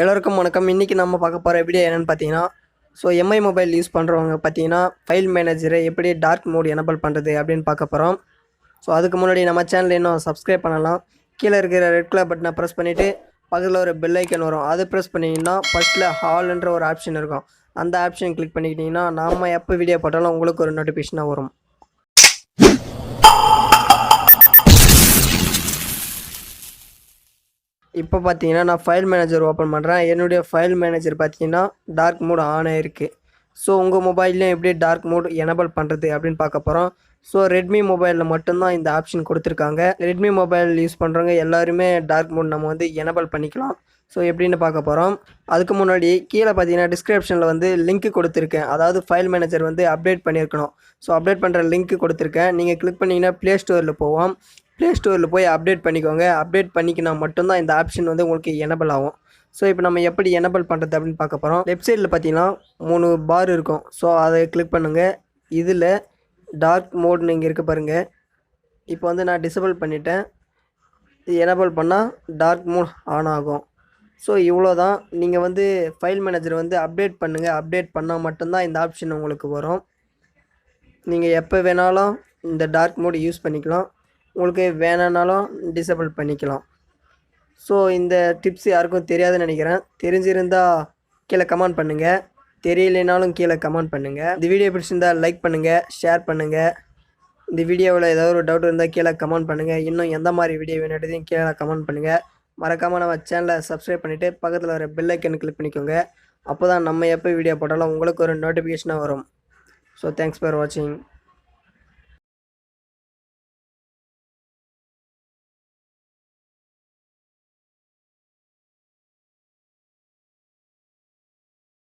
எல்லோருக்கும் வணக்கம். இன்றைக்கி நம்ம பார்க்க போகிற வீடியோ என்னென்னு பார்த்தீங்கன்னா ஸோ எம்ஐ மொபைல் யூஸ் பண்ணுறவங்க பார்த்தீங்கன்னா ஃபைல் மேனேஜரை எப்படி டார்க் மோட் எனபிள் பண்ணுறது அப்படின்னு பார்க்க போகிறோம் ஸோ அதுக்கு முன்னாடி நம்ம சேனல் இன்னும் சப்ஸ்கிரைப் பண்ணலாம். கீழே இருக்கிற ரெட் கலர் பட்டனை ப்ரெஸ் பண்ணிவிட்டு பக்கத்தில் ஒரு பெல் ஐக்கன் வரும். அதை ப்ரெஸ் பண்ணிங்கன்னா ஃபஸ்ட்டில் ஹால்ன்ற ஒரு ஆப்ஷன் இருக்கும். அந்த ஆப்ஷன் கிளிக் பண்ணிக்கிட்டிங்கன்னா நாம் எப்போ வீடியோ போட்டாலும் உங்களுக்கு ஒரு நோட்டிஃபிகேஷனாக வரும். இப்போ பார்த்தீங்கன்னா நான் ஃபைல் மேனேஜர் ஓப்பன் பண்ணுறேன் என்னுடைய ஃபைல் மேனேஜர் பார்த்தீங்கன்னா டார்க் மோட் ஆன் ஆயிருக்கு. ஸோ உங்கள் மொபைல்லையும் எப்படி டார்க் மோட் எனபிள் பண்ணுறது அப்படின்னு பார்க்க போகிறோம் ஸோ ரெட்மி மொபைலில் மட்டும்தான் இந்த ஆப்ஷன் கொடுத்துருக்காங்க. ரெட்மி மொபைல் யூஸ் பண்ணுறவங்க எல்லாருமே டார்க் மோட் நம்ம வந்து எனபிள் பண்ணிக்கலாம். ஸோ எப்படின்னு பார்க்க போகிறோம் அதுக்கு முன்னாடி கீழே பார்த்தீங்கன்னா டிஸ்கிரிப்ஷனில் வந்து லிங்க் கொடுத்துருக்கேன். அதாவது ஃபைல் மேனேஜர் வந்து அப்டேட் பண்ணியிருக்கணும். ஸோ அப்டேட் பண்ணுற லிங்க் கொடுத்துருக்கேன். நீங்கள் கிளிக் பண்ணிங்கன்னா ப்ளே ஸ்டோரில் போவோம். ப்ளே ஸ்டோரில் போய் அப்டேட் பண்ணிக்கோங்க. அப்டேட் பண்ணிக்கினா மட்டும்தான் இந்த ஆப்ஷன் வந்து உங்களுக்கு எனபிள் ஆகும். ஸோ இப்போ நம்ம எப்படி எனபிள் பண்ணுறது அப்படின்னு பார்க்க போகிறோம் வெப்சைட்டில் பார்த்தீங்கன்னா மூணு பார் இருக்கும். ஸோ அதை கிளிக் பண்ணுங்கள் இதில் டார்க் மோட்னு இங்கே இருக்க பாருங்கள் இப்போ வந்து நான் டிசபிள் பண்ணிட்டேன். இது எனபிள் பண்ணால் டார்க் மோட் ஆன் ஆகும். ஸோ இவ்வளோ தான் நீங்கள் வந்து ஃபைல் மேனேஜர் வந்து அப்டேட் பண்ணுங்கள் அப்டேட் பண்ணால் மட்டும்தான் இந்த ஆப்ஷன் உங்களுக்கு வரும். நீங்கள் எப்போ வேணாலும் இந்த டார்க் மோட் யூஸ் பண்ணிக்கலாம். உங்களுக்கு வேணானாலும் டிசபிள் பண்ணிக்கலாம். ஸோ இந்த டிப்ஸ் யாருக்கும் தெரியாதுன்னு நினைக்கிறேன். தெரிஞ்சிருந்தால் கீழே கமெண்ட் பண்ணுங்கள் தெரியலைனாலும் கீழே கமெண்ட் பண்ணுங்கள் இந்த வீடியோ பிடிச்சிருந்தால் லைக் பண்ணுங்கள் ஷேர் பண்ணுங்கள் இந்த வீடியோவில் ஏதாவது ஒரு டவுட் இருந்தால் கீழே கமெண்ட் பண்ணுங்கள் இன்னும் எந்த மாதிரி வீடியோ வேணுன்றதையும் கீழே கமெண்ட் பண்ணுங்கள் மறக்காமல் நம்ம சேனலை சப்ஸ்கிரைப் பண்ணிவிட்டு பக்கத்தில் வர பெல் ஐக்கன் கிளிக் பண்ணிக்கோங்க. அப்போ தான் நம்ம எப்போ வீடியோ போட்டாலும் உங்களுக்கு ஒரு நோட்டிஃபிகேஷனாக வரும். ஸோ தேங்க்ஸ் ஃபார் வாட்சிங்